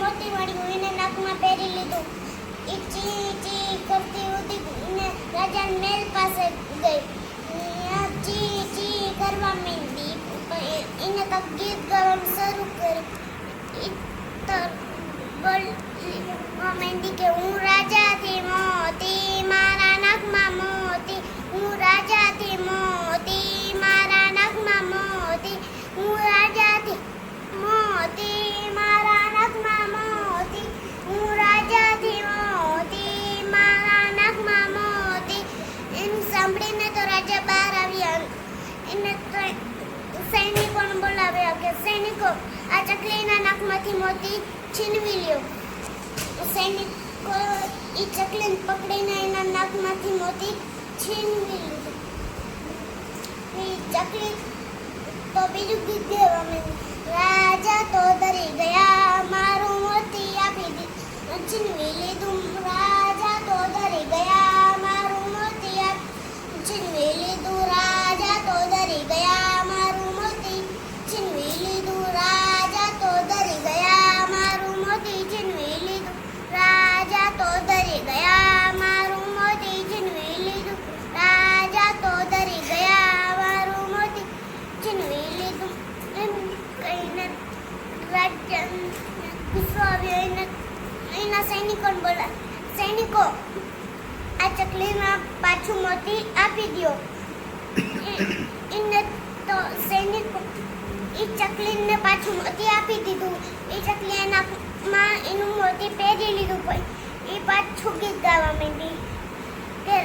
મોતી મળ્યું એને નાકમાં પહેરી લીધું. એ ચી ચી કરતી હતી ને રાજાને મેલ પાસે ગઈ. ચી ચી કરવા માંડી એને તો ગીત ગાવાનું શરૂ કર્યું. એ તો બોલવા કે હું સૈનિકોને બોલાવ્યા કે સૈનિકો આ ચકલીના નાકમાંથી મોતી છીનવી લ્યો. સૈનિકો એ ચકલીને પકડીને એના નાકમાંથી મોતી છીનવી લીધું. ચકલી તો બીજું ગીત ગાવા રાજા તો ડરી ગયા, મારું મોતી છીનવી લીધું. રાજા તો દરી ગયા, મારું મોતી છીનવી લીધું. એમ કહીને રાજા ગુસ્સો આવ્યો એને એના સૈનિકોને બોલા, સૈનિકો, આ ચકલીમાં પાછું મોતી આપી એ- એને તો સૈનિકો એ ચકલીને પાછું મોતી આપી દીધું. એ ચકલી એના માં એનું મોતી પહેરી લીધું પણ એ પાછું ગીત ગાવા માંડી. કે